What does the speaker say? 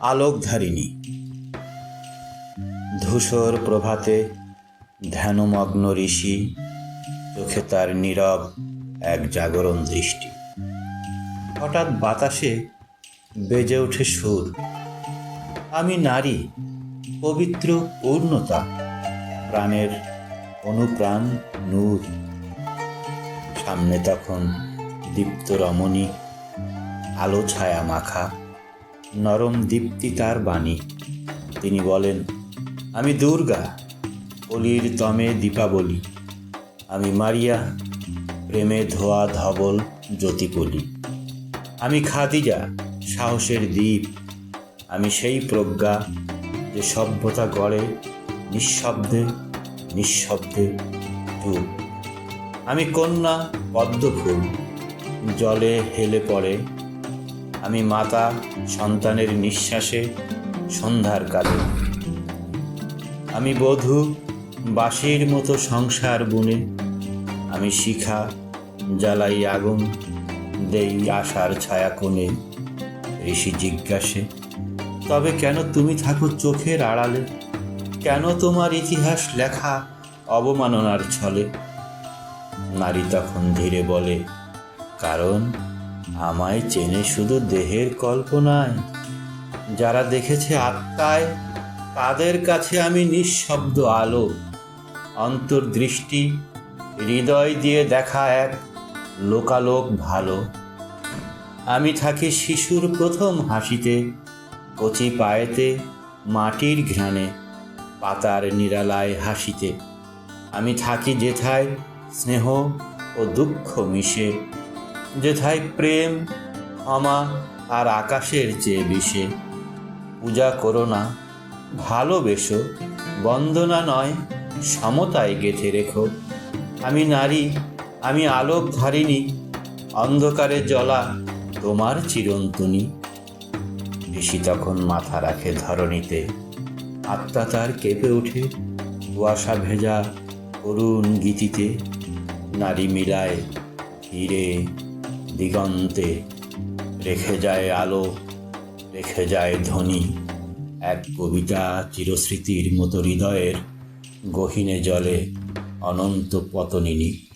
আলোকধারিণী। ধূসর প্রভাতে ধ্যানমগ্ন ঋষি চোখে তার নীরব এক জাগরণ দৃষ্টি। হঠাৎ বাতাসে বেজে ওঠে সুর। আমি নারী, পবিত্র পূর্ণতা, প্রাণের অনুপ্রাণ নূর। সামনে তখন দীপ্ত রমণী, আলো ছায়া মাখা নরম দীপ্তি তার বাণী। তিনি বলেন, আমি দুর্গা, অলির তমে দীপাবলি। আমি মারিয়া, প্রেমে ধোয়া ধবল জ্যোতিপলি। আমি খাদিজা, সাহসের দ্বীপ। আমি সেই প্রজ্ঞা যে সভ্যতা গড়ে নিঃশব্দে নিঃশব্দে চুপ আমি কন্যা পদ্মফুল, জলে হেলে পড়ে আমি মাতা সন্তানের নিঃশ্বাসে সন্ধ্যার কালে। আমি বধূ বাঁশির মতো সংসার বুনে, আমি শিখা জ্বালাই আগুন, দেই আশার ছায়া কোণে ঋষি জিজ্ঞাসে, তবে কেন তুমি থাকো চোখের আড়ালে? কেন তোমার ইতিহাস লেখা অবমাননার ছলে? নারী তখন ধীরে বলে, কারণ আমায় চেনে শুধু দেহের কল্পনায়। যারা দেখেছে আত্মায়, তাদের কাছে আমি নিঃশব্দ আলো। অন্তর্দৃষ্টি, হৃদয় দিয়ে দেখা এক লোকালোক ভালো। আমি থাকি শিশুর প্রথম হাসিতে, কচি পায়েতে, মাটির ঘ্রাণে, পাতার নিরালায় হাসিতে। আমি থাকি যেথায় স্নেহ ও দুঃখ মিশে। যেথায় প্রেম ক্ষমা আর আকাশের চেয়ে বিষে। পূজা করো না, ভালোবেসো, বন্দনা নয়, সমতায় গেঁথে রেখো। আমি নারী, আমি আলোক ধারিণী, অন্ধকারে জ্বলা তোমার চিরন্তনী। ঋষি তখন মাথা রাখে ধরণীতে, আত্মা তার কেঁপে ওঠে কুয়াশা ভেজা করুণ গীতিতে। নারী মিলায় হিরে দিগন্তে রেখে যায় আলো, রেখে যায় ধ্বনি। এক কবিতা চিরস্মৃতির মতো হৃদয়ের গহীনে জলে অনন্ত পতনিনী।